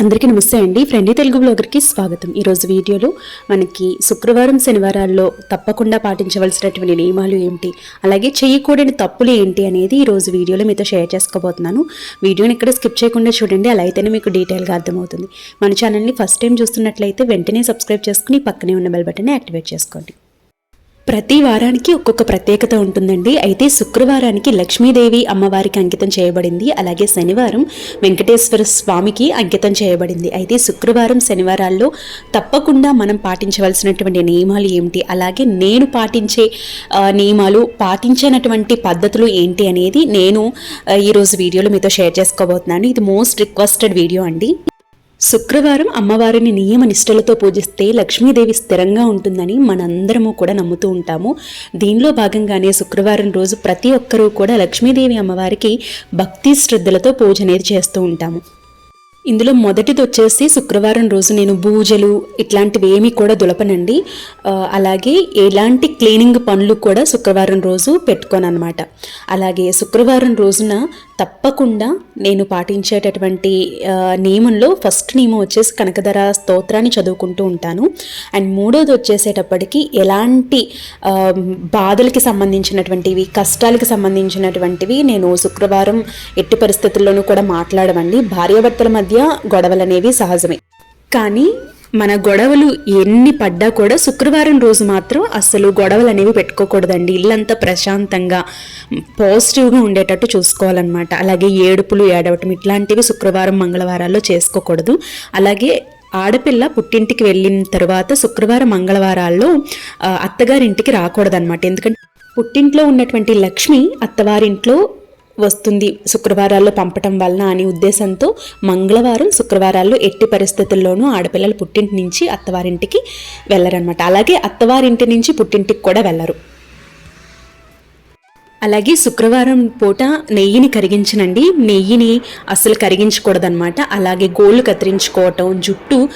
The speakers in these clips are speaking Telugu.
అందరికీ నమస్తే అండి. ఫ్రెండ్లీ తెలుగు బ్లాగర్కి స్వాగతం. ఈరోజు వీడియోలో మనకి శుక్రవారం శనివారాల్లో తప్పకుండా పాటించవలసినటువంటి నియమాలు ఏంటి? అలాగే చేయకూడని తప్పులు ఏంటి అనేది ఈరోజు వీడియోలో మీతో షేర్ చేసుకోబోతున్నాను. వీడియోని ఇక్కడ స్కిప్ చేయకుండా చూడండి. అలా అయితేనే మీకు డీటెయిల్గా అర్థమవుతుంది. మన ఛానల్ని ఫస్ట్ టైం చూస్తున్నట్లయితే వెంటనే సబ్స్క్రైబ్ చేసుకుని పక్కనే ఉన్న బెల్ బటన్ యాక్టివేట్ చేసుకోండి. ప్రతి వారానికి ఒక్కొక్క ప్రత్యేకత ఉంటుందండి. అయితే శుక్రవారానికి లక్ష్మీదేవి అమ్మవారికి అంకితం చేయబడింది. అలాగే శనివారం వెంకటేశ్వర స్వామికి అంకితం చేయబడింది. అయితే శుక్రవారం శనివారాల్లో తప్పకుండా మనం పాటించవలసినటువంటి నియమాలు ఏమిటి? అలాగే నేను పాటించే నియమాలు పాటించినటువంటి పద్ధతులు ఏంటి అనేది నేను ఈరోజు వీడియోలో మీతో షేర్ చేసుకోబోతున్నాను. ఇది మోస్ట్ రిక్వెస్టెడ్ వీడియో అండి. శుక్రవారం అమ్మవారిని నియమ నిష్టలతో పూజిస్తే లక్ష్మీదేవి స్థిరంగా ఉంటుందని మనందరము కూడా నమ్ముతూ ఉంటాము. దీనిలో భాగంగానే శుక్రవారం రోజు ప్రతి ఒక్కరూ కూడా లక్ష్మీదేవి అమ్మవారికి భక్తి శ్రద్ధలతో పూజ అనేది చేస్తూ ఉంటాము. ఇందులో మొదటిది వచ్చేసి శుక్రవారం రోజు నేను పూజలు ఇట్లాంటివి ఏమీ కూడా దులపనండి. అలాగే ఎలాంటి క్లీనింగ్ పనులు కూడా శుక్రవారం రోజు పెట్టుకోను అనమాట అలాగే శుక్రవారం రోజున తప్పకుండా నేను పాటించేటటువంటి నియమంలో ఫస్ట్ నియమం వచ్చేసి కనకధర స్తోత్రాన్ని చదువుకుంటూ ఉంటాను. అండ్ మూడోది వచ్చేసేటప్పటికి ఎలాంటి బాధలకి సంబంధించినటువంటివి కష్టాలకి సంబంధించినటువంటివి నేను శుక్రవారం ఎట్టి పరిస్థితుల్లోనూ కూడా మాట్లాడవండి. భార్యాభర్తల మధ్య గొడవలు అనేవి సహజమే. కానీ మన గొడవలు ఎన్ని పడ్డా కూడా శుక్రవారం రోజు మాత్రం అస్సలు గొడవలు అనేవి పెట్టుకోకూడదండి. ఇల్లంతా ప్రశాంతంగా పాజిటివ్గా ఉండేటట్టు చూసుకోవాలన్నమాట. అలాగే ఏడుపులు ఏడవటం ఇట్లాంటివి శుక్రవారం మంగళవారాల్లో చేసుకోకూడదు. అలాగే ఆడపిల్ల పుట్టింటికి వెళ్ళిన తర్వాత శుక్రవారం మంగళవారాల్లో అత్తగారింటికి రాకూడదన్నమాట. ఎందుకంటే పుట్టింట్లో ఉన్నటువంటి లక్ష్మి అత్తవారింట్లో వస్తుంది. శుక్రవారాల్లో పంపటం వలన అనే ఉద్దేశంతో మంగళవారం శుక్రవారాల్లో ఎట్టి పరిస్థితుల్లోనూ ఆడపిల్లలు పుట్టింటి నుంచి అత్తవారింటికి వెళ్ళరనమాట అలాగే అత్తవారింటి నుంచి పుట్టింటికి కూడా వెళ్ళరు. అలాగే శుక్రవారం పూట నెయ్యిని కరిగించనండి. నెయ్యిని అస్సలు కరిగించకూడదన్నమాట. అలాగే గోళ్ళు కత్తిరించుకోవటం జుట్టు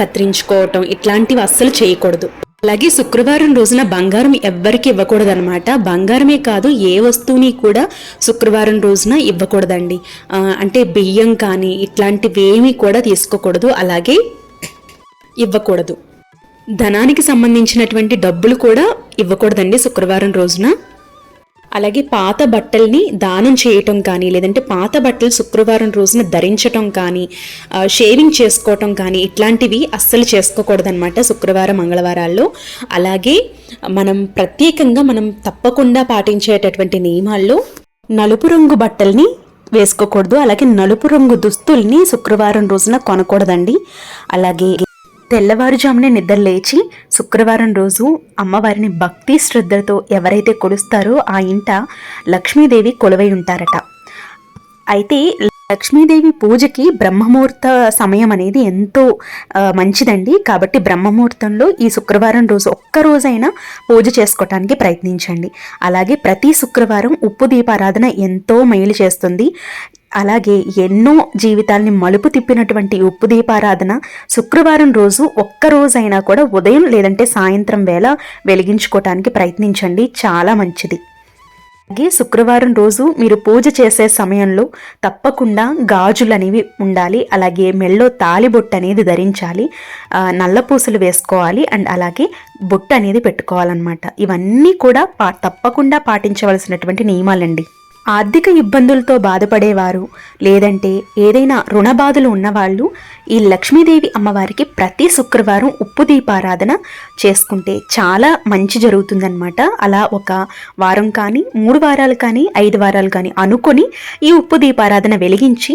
కత్తిరించుకోవటం ఇట్లాంటివి అస్సలు చేయకూడదు. అలాగే శుక్రవారం రోజున బంగారం ఎవ్వరికి ఇవ్వకూడదన్నమాట. బంగారమే కాదు ఏ వస్తువుని కూడా శుక్రవారం రోజున ఇవ్వకూడదండి. అంటే బియ్యం కానీ ఇట్లాంటివేమీ కూడా తీసుకోకూడదు అలాగే ఇవ్వకూడదు. ధనానికి సంబంధించినటువంటి డబ్బులు కూడా ఇవ్వకూడదండి శుక్రవారం రోజున. అలాగే పాత బట్టల్ని దానం చేయటం కానీ లేదంటే పాత బట్టలు శుక్రవారం రోజున ధరించటం కానీ షేవింగ్ చేసుకోవటం కానీ ఇట్లాంటివి అస్సలు చేసుకోకూడదన్నమాట శుక్రవారం మంగళవారాల్లో. అలాగే మనం ప్రత్యేకంగా మనం తప్పకుండా పాటించేటటువంటి నియమాల్లో నలుపు రంగు బట్టల్ని వేసుకోకూడదు అలాగే నలుపు రంగు దుస్తుల్ని శుక్రవారం రోజున కొనకూడదండి. అలాగే తెల్లవారుజామునే నిద్ర లేచి శుక్రవారం రోజు అమ్మవారిని భక్తి శ్రద్ధలతో ఎవరైతే కొలుస్తారో ఆ ఇంట లక్ష్మీదేవి కొలువై ఉంటారట. అయితే లక్ష్మీదేవి పూజకి బ్రహ్మముహూర్త సమయం అనేది ఎంతో మంచిదండి. కాబట్టి బ్రహ్మముహూర్తంలో ఈ శుక్రవారం రోజు ఒక్కరోజైనా పూజ చేసుకోవటానికి ప్రయత్నించండి. అలాగే ప్రతి శుక్రవారం ఉప్పు దీపారాధన ఎంతో మేలు చేస్తుంది. అలాగే ఎన్నో జీవితాల్ని మలుపు తిప్పినటువంటి ఉప్పు దీపారాధన శుక్రవారం రోజు ఒక్కరోజైనా కూడా ఉదయం లేదంటే సాయంత్రం వేళ వెలిగించుకోవటానికి ప్రయత్నించండి. చాలా మంచిది. అలాగే శుక్రవారం రోజు మీరు పూజ చేసే సమయంలో తప్పకుండా గాజులు అనేవి ఉండాలి. అలాగే మెళ్ళో తాలిబొట్టు అనేది ధరించాలి. నల్ల పూసలు వేసుకోవాలి. అండ్ అలాగే బొట్టు అనేది పెట్టుకోవాలన్నమాట. ఇవన్నీ కూడా పా తప్పకుండా పాటించవలసినటువంటి నియమాలండి. ఆర్థిక ఇబ్బందులతో బాధపడేవారు. లేదంటే ఏదైనా రుణ బాధలు ఉన్నవాళ్ళు ఈ లక్ష్మీదేవి అమ్మవారికి ప్రతి శుక్రవారం ఉప్పు దీపారాధన చేసుకుంటే చాలా మంచి జరుగుతుందన్నమాట. అలా ఒక వారం కానీ మూడు వారాలు కానీ ఐదు వారాలు కానీ అనుకొని ఈ ఉప్పు దీపారాధన వెలిగించి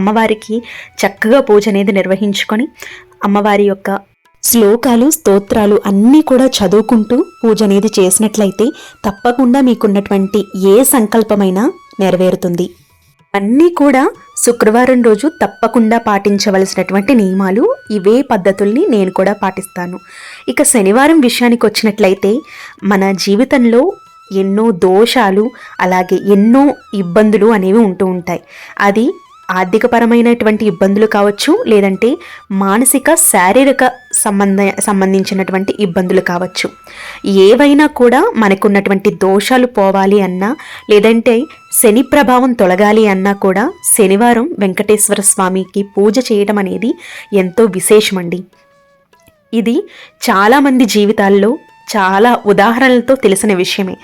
అమ్మవారికి చక్కగా పూజ అనేది నిర్వహించుకొని అమ్మవారి యొక్క శ్లోకాలు స్తోత్రాలు అన్నీ కూడా చదువుకుంటూ పూజ అనేది చేసినట్లయితే తప్పకుండా మీకున్నటువంటి ఏ సంకల్పమైనా నెరవేరుతుంది. అన్నీ కూడా శుక్రవారం రోజు తప్పకుండా పాటించవలసినటువంటి నియమాలు ఇవే పద్ధతుల్ని నేను కూడా పాటిస్తాను. ఇక శనివారం విషయానికి వచ్చినట్లయితే మన జీవితంలో ఎన్నో దోషాలు అలాగే ఎన్నో ఇబ్బందులు అనేవి ఉంటూ ఉంటాయి. అది ఆర్థికపరమైనటువంటి ఇబ్బందులు కావచ్చు లేదంటే మానసిక శారీరక సంబంధ సంబంధించినటువంటి ఇబ్బందులు కావచ్చు. ఏవైనా కూడా మనకున్నటువంటి దోషాలు పోవాలి అన్నా లేదంటే శని ప్రభావం తొలగాలి అన్నా కూడా శనివారం వెంకటేశ్వర స్వామికి పూజ చేయడం అనేది ఎంతో విశేషమండి. ఇది చాలామంది జీవితాల్లో చాలా ఉదాహరణలతో తెలిసిన విషయమే.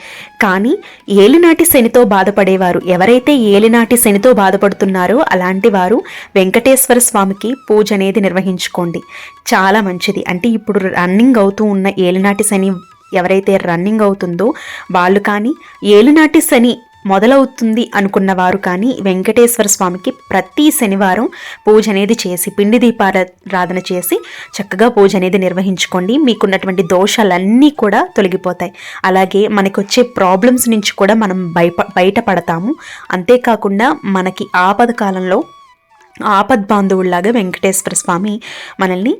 కానీ ఏలినాటి శనితో బాధపడేవారు ఎవరైతే ఏలినాటి శనితో బాధపడుతున్నారో అలాంటి వారు వెంకటేశ్వర స్వామికి పూజ అనేది నిర్వహించుకోండి. చాలా మంచిది. అంటే ఇప్పుడు రన్నింగ్ అవుతూ ఉన్న ఏలినాటి శని ఎవరైతే రన్నింగ్ అవుతుందో వాళ్ళు కానీ ఏలినాటి శని మొదలవుతుంది అనుకున్నవారు కానీ వెంకటేశ్వర స్వామికి ప్రతి శనివారం పూజ అనేది చేసి పిండి దీపారాధన చేసి చక్కగా పూజ అనేది నిర్వహించుకోండి. మీకున్నటువంటి దోషాలన్నీ కూడా తొలగిపోతాయి. అలాగే మనకు వచ్చే ప్రాబ్లమ్స్ నుంచి కూడా మనం బయట బయటపడతాము. అంతేకాకుండా మనకి ఆపద కాలంలో ఆపద్ బాంధవుల్లాగా వెంకటేశ్వర స్వామి మనల్ని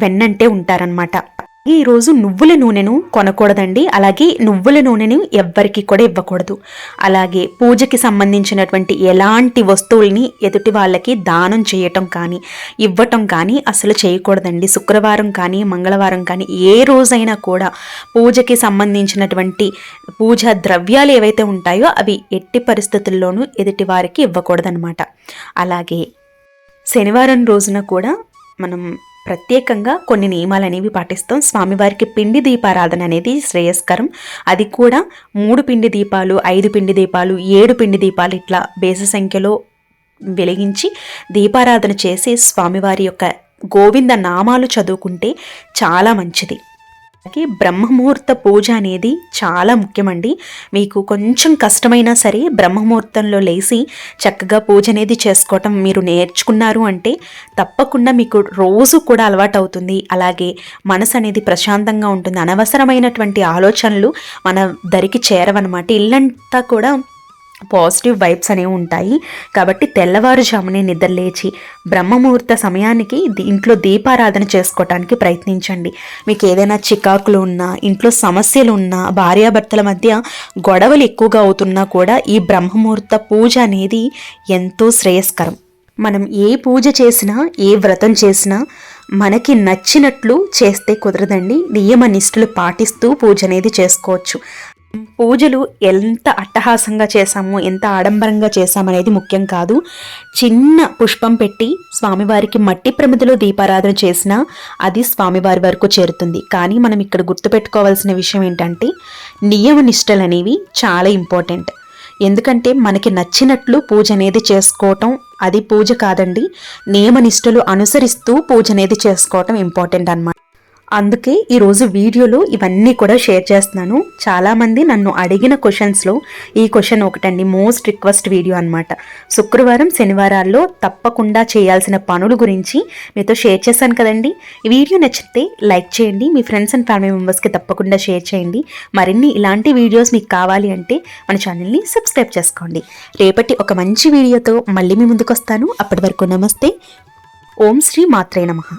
వెన్నంటే ఉంటారనమాట ఈరోజు నువ్వుల నూనెను కొనకూడదండి. అలాగే నువ్వుల నూనెను ఎవ్వరికి కూడా ఇవ్వకూడదు. అలాగే పూజకి సంబంధించినటువంటి ఎలాంటి వస్తువుల్ని ఎదుటి వాళ్ళకి దానం చేయటం కానీ ఇవ్వటం కానీ అసలు చేయకూడదండి. శుక్రవారం కానీ మంగళవారం కానీ ఏ రోజైనా కూడా పూజకి సంబంధించినటువంటి పూజా ద్రవ్యాలు ఏవైతే ఉంటాయో అవి ఎట్టి పరిస్థితుల్లోనూ ఎదుటి వారికి ఇవ్వకూడదనమాట అలాగే శనివారం రోజున కూడా మనం ప్రత్యేకంగా కొన్ని నియమాలు అనేవి పాటిస్తాం. స్వామివారికి పిండి దీపారాధన అనేది శ్రేయస్కరం. అది కూడా మూడు పిండి దీపాలు ఐదు పిండి దీపాలు ఏడు పిండి దీపాలు ఇట్లా బేస సంఖ్యలో వెలిగించి దీపారాధన చేసి స్వామివారి యొక్క గోవింద నామాలు చదువుకుంటే చాలా మంచిది. అలాగే బ్రహ్మముహూర్త పూజ అనేది చాలా ముఖ్యమండి. మీకు కొంచెం కష్టమైనా సరే బ్రహ్మముహూర్తంలో లేచి చక్కగా పూజ అనేది చేసుకోవటం మీరు నేర్చుకున్నారు అంటే తప్పకుండా మీకు రోజు కూడా అలవాటు అవుతుంది అలాగే మనసు అనేది ప్రశాంతంగా ఉంటుంది. అనవసరమైనటువంటి ఆలోచనలు మన దరికి చేరవన్నమాట. ఇల్లంతా కూడా పాజిటివ్ వైబ్స్ అనేవి ఉంటాయి. కాబట్టి తెల్లవారుజామునే నిద్రలేచి బ్రహ్మముహూర్త సమయానికి ఇంట్లో దీపారాధన చేసుకోవటానికి ప్రయత్నించండి. మీకు ఏదైనా చికాకులు ఉన్నా ఇంట్లో సమస్యలు ఉన్నా భార్యాభర్తల మధ్య గొడవలు ఎక్కువగా అవుతున్నా కూడా ఈ బ్రహ్మముహూర్త పూజ అనేది ఎంతో శ్రేయస్కరం. మనం ఏ పూజ చేసినా ఏ వ్రతం చేసినా మనకి నచ్చినట్లు చేస్తే కుదరదండి. నియమ నిష్ఠలు పాటిస్తూ పూజ అనేది చేసుకోవచ్చు. పూజలు ఎంత అట్టహాసంగా చేశాము ఎంత ఆడంబరంగా చేశామనేది ముఖ్యం కాదు. చిన్న పుష్పం పెట్టి స్వామివారికి మట్టి ప్రమిదలో దీపారాధన చేసినా అది స్వామివారి వరకు చేరుతుంది. కానీ మనం ఇక్కడ గుర్తుపెట్టుకోవాల్సిన విషయం ఏంటంటే నియమ నిష్టలు అనేవి చాలా ఇంపార్టెంట్. ఎందుకంటే మనకి నచ్చినట్లు పూజ అనేది చేసుకోవటం అది పూజ కాదండి. నియమనిష్టలు అనుసరిస్తూ పూజ అనేది చేసుకోవటం ఇంపార్టెంట్ అనమాట అందుకే ఈరోజు వీడియోలో ఇవన్నీ కూడా షేర్ చేస్తున్నాను. చాలామంది నన్ను అడిగిన క్వశ్చన్స్లో ఈ క్వశ్చన్ ఒకటండి మోస్ట్ రిక్వెస్ట్ వీడియో అనమాట శుక్రవారం శనివారాల్లో తప్పకుండా చేయాల్సిన పనుల గురించి మీతో షేర్ చేశాను కదండి. ఈ వీడియో నచ్చితే లైక్ చేయండి మీ ఫ్రెండ్స్ అండ్ ఫ్యామిలీ మెంబర్స్కి తప్పకుండా షేర్ చేయండి. మరిన్ని ఇలాంటి వీడియోస్ మీకు కావాలి అంటే మన ఛానల్ని సబ్స్క్రైబ్ చేసుకోండి. రేపటి ఒక మంచి వీడియోతో మళ్ళీ మీ ముందుకు వస్తాను అప్పటి వరకు నమస్తే. ఓం శ్రీ మాత్రే నమః.